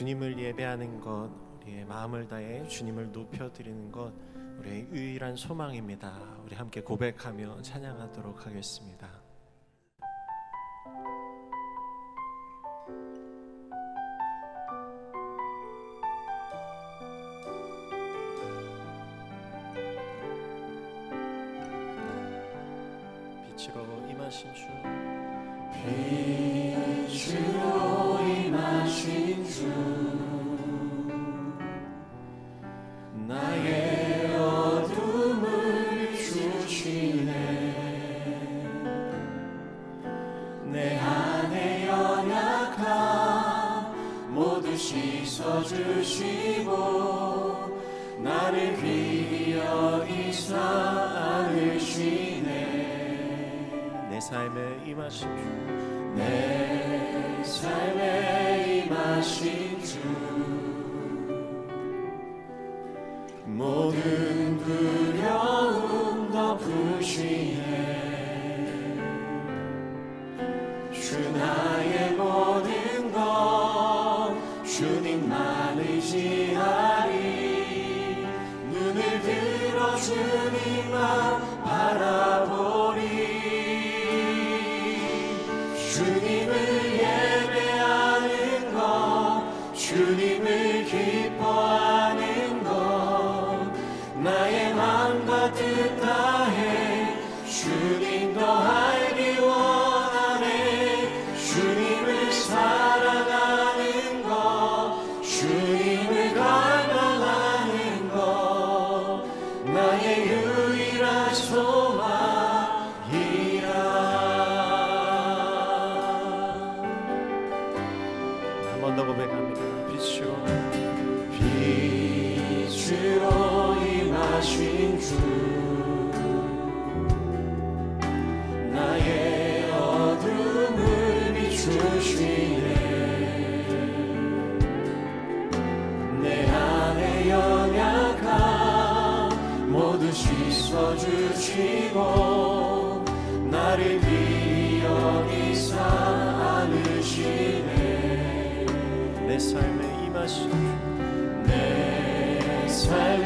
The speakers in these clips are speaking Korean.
주님을 예배하는 것, 우리의 마음을 다해 주님을 높여 드리는 것, 우리의 유일한 소망입니다. 우리 함께 고백하며 찬양하도록 하겠습니다. 내 삶에 임하신 주. 내 삶에 임하신 주. 모든 두려움 덮으시네 주 나의 모든 것 주님만 의지하리. 눈을 들어 주님만 주님을 갈망하는 것 나의 유일한 소망이라. 한 번 더 고백합니다. 빛으로 빛으로 임하신 주 나의 어둠을 비추시네 씻어주시고 나를 귀히 여기사 안으시네. 내 삶에 임하신 주내 삶에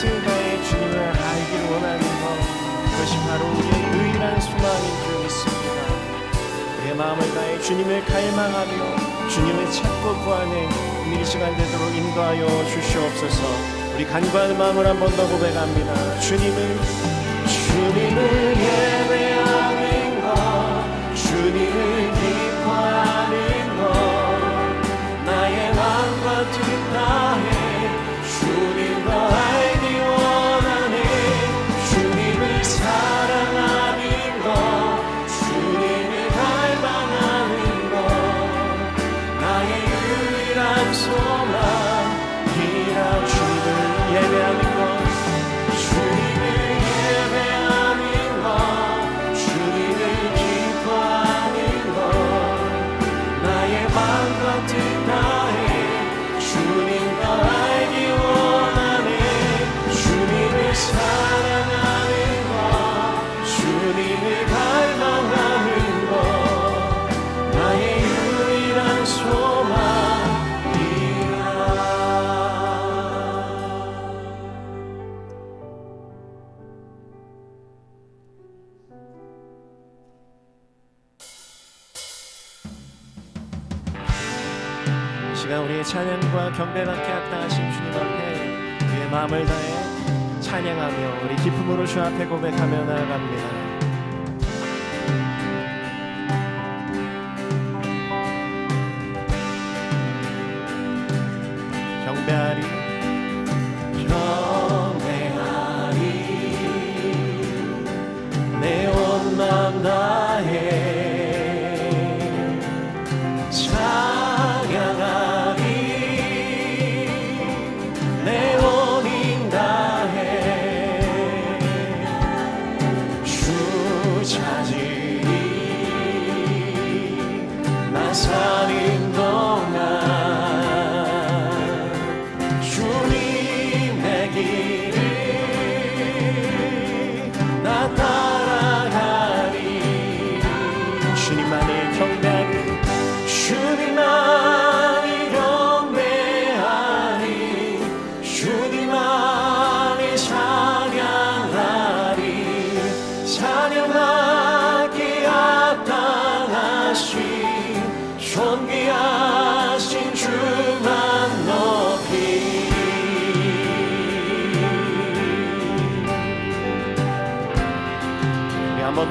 뜻을 다해 주님을 알기를 원하는 것, 그것이 바로 우리의 유일한 소망인 줄 믿습니다. 우리의 마음을 다해 주님을 갈망하며 주님을 찾고 구하는 오늘 이 시간 되도록 인도하여 주시옵소서. 우리 간구하는 마음을 한 번 더 고백합니다. 주님을 주님을 예 유 찬양과 경배받게 합당하신 주님 앞에 우리의 마음을 다해 찬양하며 우리 기쁨으로 주 앞에 고백하며 나아갑니다.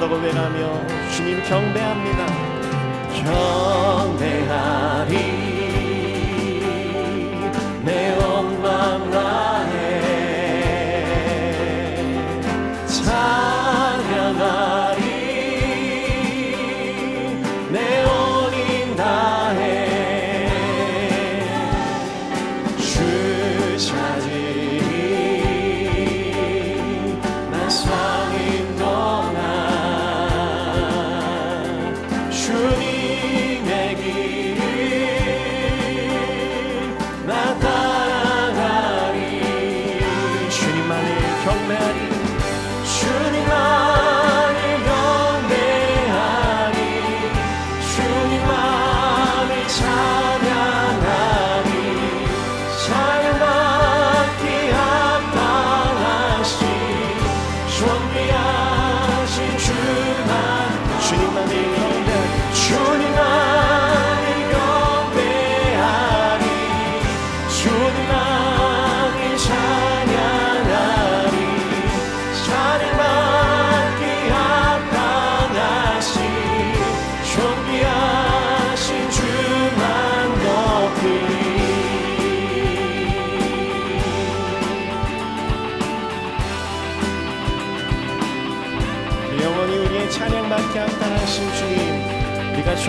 우리 한번더 고백하며 주님 경배합니다.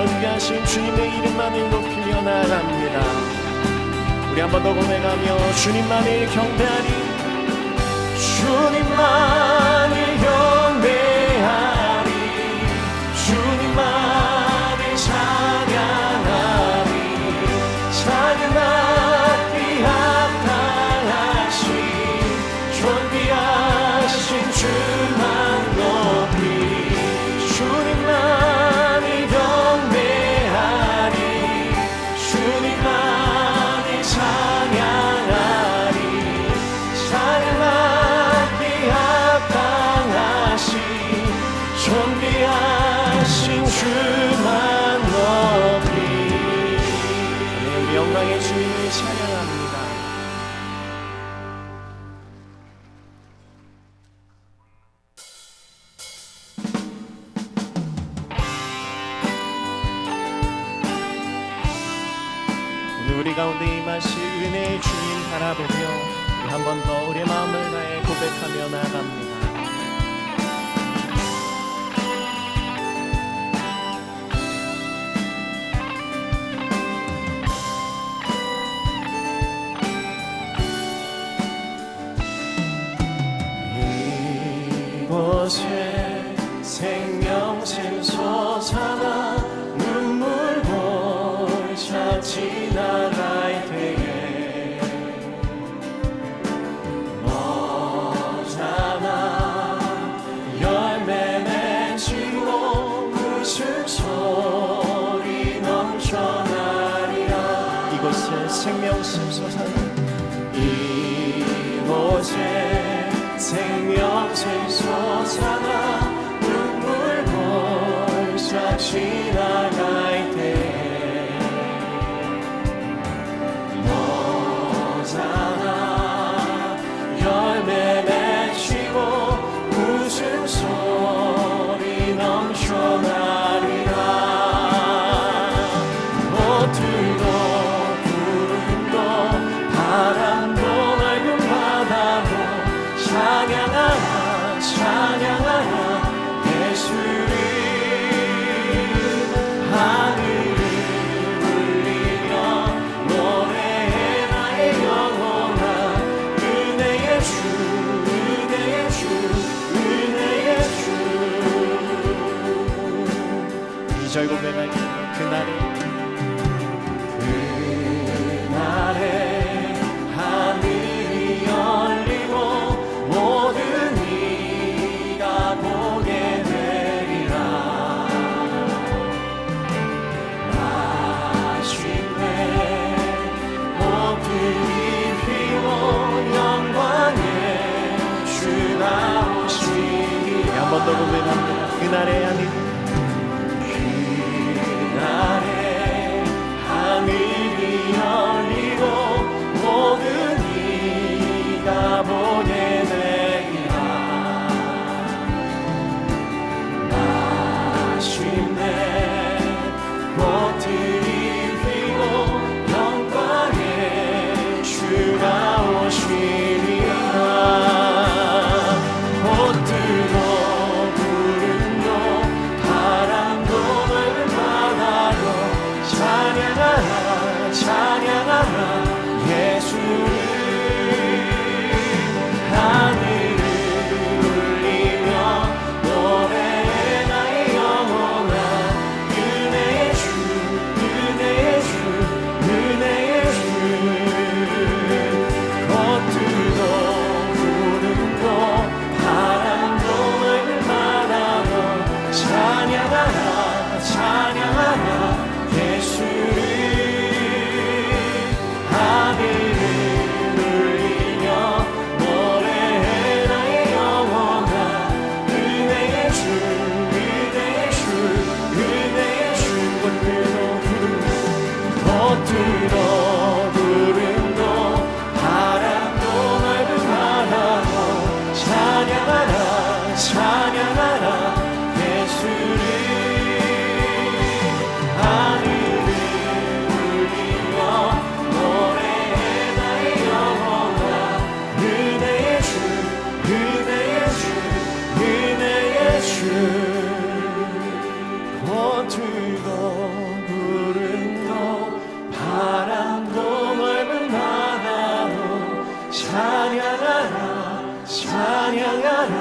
존귀하신 주님의 이름만을 높이며 나아갑니다. 우리 한 번 더 고백하며 주님만을 경배하리. 주님만 주만 높이 네, 영광의 주님을 찬양합니다. 오늘 우리 가운데 임하실 은혜의 주님 바라보며 한 번 더 우리의 마음을 다해 고백하며 나아갑니다 솟아나 이곳에 생명샘 솟아 찬양하라 예수 찬양하라 찬양하라.